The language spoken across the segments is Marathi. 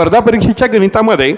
स्पर्धा परीक्षेच्या गणितामध्ये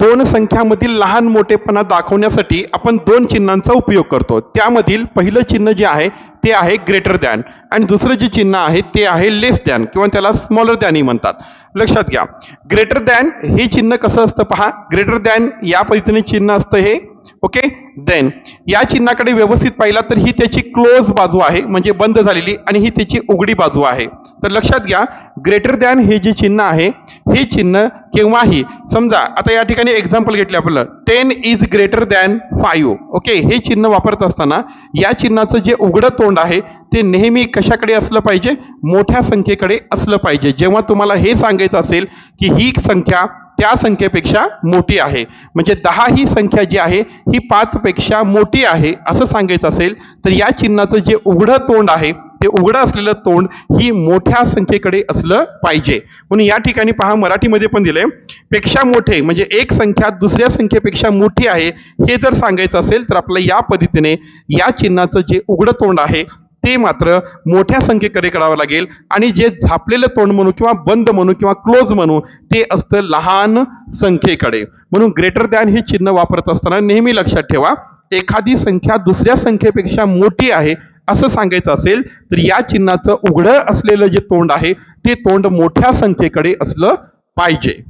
दोन संख्यामधील लहान मोठेपणा दाखवण्यासाठी आपण दोन चिन्हांचा उपयोग करतो. त्यामधील पहिलं चिन्ह जे आहे ते आहे ग्रेटर दॅन आणि दुसरं जे चिन्ह आहे ते आहे लेस दॅन किंवा त्याला स्मॉलर दॅनही म्हणतात. लक्षात घ्या. ग्रेटर दॅन हे चिन्ह कसं असतं पहा. ग्रेटर दॅन या पद्धतीने चिन्ह असतं हे. ओके? देन या चिन्हाकडे व्यवस्थित पाहिला तर ही त्याची क्लोज बाजू आहे म्हणजे बंद झालेली आणि ही त्याची उघडी बाजू आहे. तर लक्षात घ्या ग्रेटर दॅन हे जे चिन्ह आहे हे चिन्ह केव्हाही समजा आता या ठिकाणी एक्झाम्पल घेतले आपलं ten is greater than five okay हे चिन्ह वापरत असताना या चिन्हाचं जे उघडं तोंड आहे ते नेहमी कशाकडे असलं पाहिजे? मोठ्या संख्येकडे असलं पाहिजे. जेव्हा तुम्हाला हे सांगायचं असेल की ही संख्या त्या संख्येपेक्षा मोठी आहे. म्हणजे दहा ही संख्या जी आहे ही पाचपेक्षा मोठी आहे असं सांगायचं असेल तर या चिन्हाचं जे उघडं तोंड आहे ते उघडं असलेलं तोंड ही मोठ्या संख्येकडे असलं पाहिजे. म्हणून या ठिकाणी पहा मराठीमध्ये पण दिलंयपेक्षा मोठे म्हणजे एक संख्या दुसऱ्या संख्येपेक्षा मोठी आहे हे जर सांगायचं असेल तर आपल्याला या पद्धतीने या चिन्हाचं जे उघडं तोंड आहे ते मात्र मोठ्या संख्येकडे करावं लागेल. आणि जे झापलेलं तोंड म्हणू किंवा बंद म्हणू किंवा क्लोज म्हणू ते असतं लहान संख्येकडे. म्हणून ग्रेटर दॅन हे चिन्ह वापरत असताना नेहमी लक्षात ठेवा एखादी संख्या दुसऱ्या संख्येपेक्षा मोठी आहे असं सांगायचं असेल तर या चिन्हाचं उघडं असलेलं जे तोंड आहे ते तोंड मोठ्या संख्येकडे असलं पाहिजे.